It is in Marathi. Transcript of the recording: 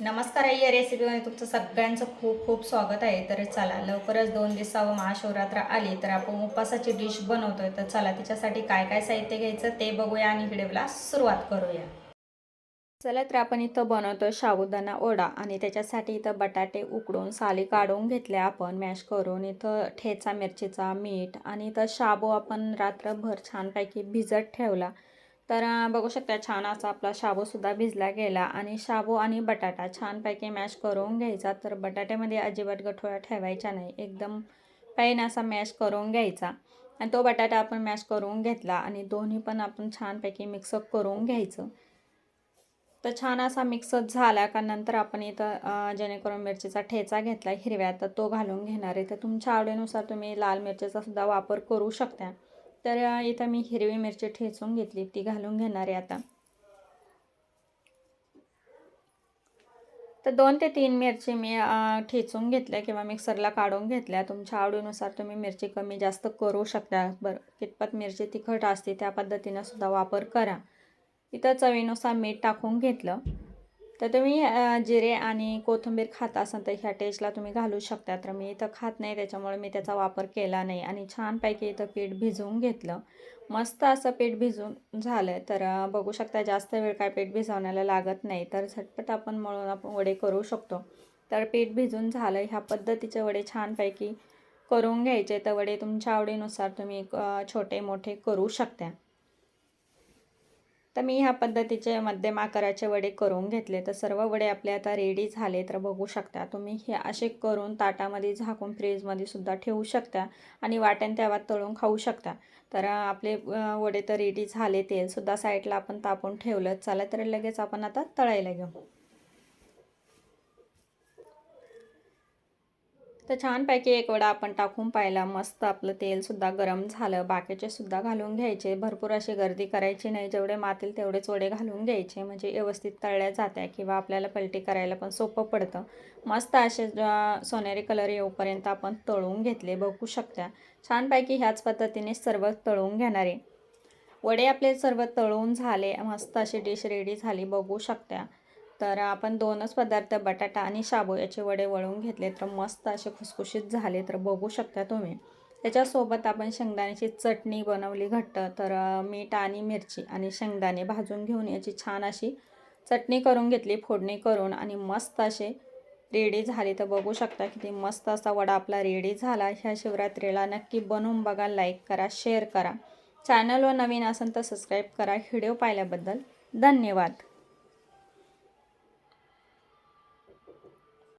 नमस्कार आई या रेसिपीमध्ये तुमचं सगळ्यांचं खूप खूप स्वागत आहे. तर चला लवकरच दोन दिवसावर महाशिवरात्र आली तर आपण उपासाची डिश बनवतोय. तर चला तिच्यासाठी काय काय साहित्य घ्यायचं ते बघूया आणि व्हिडिओला सुरुवात करूया. चला तर आपण इथं बनवतोय शाबुदाना ओढा आणि त्याच्यासाठी इथं बटाटे उकडून साली काढून घेतले आपण मॅश करून. इथं ठेचा मिरचीचा मीठ आणि इथं शाबू आपण रात्रभर छानपैकी भिजत ठेवला. तर बघू शकता छान असा आपला शाबूसुद्धा भिजला गेला आणि शाबू आणि बटाटा छानपैकी मॅश करून घ्यायचा. तर बटाट्यामध्ये अजिबात गठोळा ठेवायच्या नाही. एकदम पैन असा मॅश करून घ्यायचा. आणि तो बटाटा आपण मॅश करून घेतला आणि दोन्ही पण आपण छानपैकी मिक्सअप करून घ्यायचं. तर छान असा मिक्सअप झाला का नंतर आपण इथं जेणेकरून मिरचीचा ठेचा घेतला हिरव्या तर तो घालून घेणार आहे. तर तुमच्या आवडीनुसार तुम्ही लाल मिरचीचा सुद्धा वापर करू शकता. तर इथं मी हिरवी मिरची ठेचून घेतली. ती घालून घेणार आहे आता. तर दोन ते तीन मिरची मी ठेचून घेतल्या किंवा मिक्सरला काढून घेतल्या. तुमच्या आवडीनुसार तुम्ही मिरची कमी जास्त करू शकता. बरं कितपत मिरची तिखट असते त्या पद्धतीनं सुद्धा वापर करा. इथं चवीनुसार मीठ टाकून घेतलं. तर तुम्ही जिरे आणि कोथिंबीर खात असाल तर ह्या टेस्टला तुम्ही घालू शकता. तर मी इथं खात नाही त्याच्यामुळे मी त्याचा वापर केला नाही. आणि छानपैकी इथं पीठ भिजवून घेतलं. मस्त असं पीठ भिजून झालं. तर बघू शकता जास्त वेळ काय पीठ भिजवण्याला लागत नाही. तर झटपट आपण मळून आपण वडे करू शकतो. तर पीठ भिजून झालं. ह्या पद्धतीचे वडे छानपैकी करून घ्यायचे. तर वडे तुमच्या आवडीनुसार तुम्ही छोटे मोठे करू शकता. तर मी ह्या पद्धतीचे मध्यम आकाराचे वडे करून घेतले. तर सर्व वडे आपले आता रेडी झाले तर बघू शकता. तुम्ही हे असे करून ताटामध्ये झाकून फ्रीजमध्ये सुद्धा ठेवू शकता आणि वाट्यान तेव्हा तळून खाऊ शकता. तर आपले वडे तर रेडी झाले. तेलसुद्धा साईडला आपण तापून ठेवलं चला तर लगेच आपण आता तळायला घेऊ. तर छानपैकी एक वडा आपण टाकून पाहिला. मस्त आपलं तेलसुद्धा गरम झालं. बाकीचे सुद्धा घालून घ्यायचे. भरपूर अशी गर्दी करायची नाही. जेवढे मातील तेवढेच वडे घालून घ्यायचे. म्हणजे व्यवस्थित तळल्या जात्या किंवा आपल्याला पलटी करायला पण सोपं पडतं. मस्त असे सोनेरी कलर येऊपर्यंत आपण तळून घेतले. बघू शकता. छानपैकी ह्याच पद्धतीने सर्व तळून घेणारे वडे आपले सर्व तळून झाले. मस्त अशी डिश रेडी झाली. बघू शकता. तर आपण दोनच पदार्थ बटाटा आणि शाबू याचे वडे वळून घेतले तर मस्त असे खुसखुशीत झाले तर बघू शकता तुम्ही. त्याच्यासोबत आपण शेंगदाण्याची चटणी बनवली घट्ट तर मीठ आणि मिरची आणि शेंगदाणे भाजून घेऊन याची छान अशी चटणी करून घेतली फोडणी करून आणि मस्त असे रेडी झाली. तर बघू शकता किती मस्त असा वडा आपला रेडी झाला. ह्या शिवरात्रीला नक्की बनवून बघा लाईक करा शेअर करा. चॅनलवर नवीन असेल तर सबस्क्राईब करा. व्हिडिओ पाहिल्याबद्दल धन्यवाद.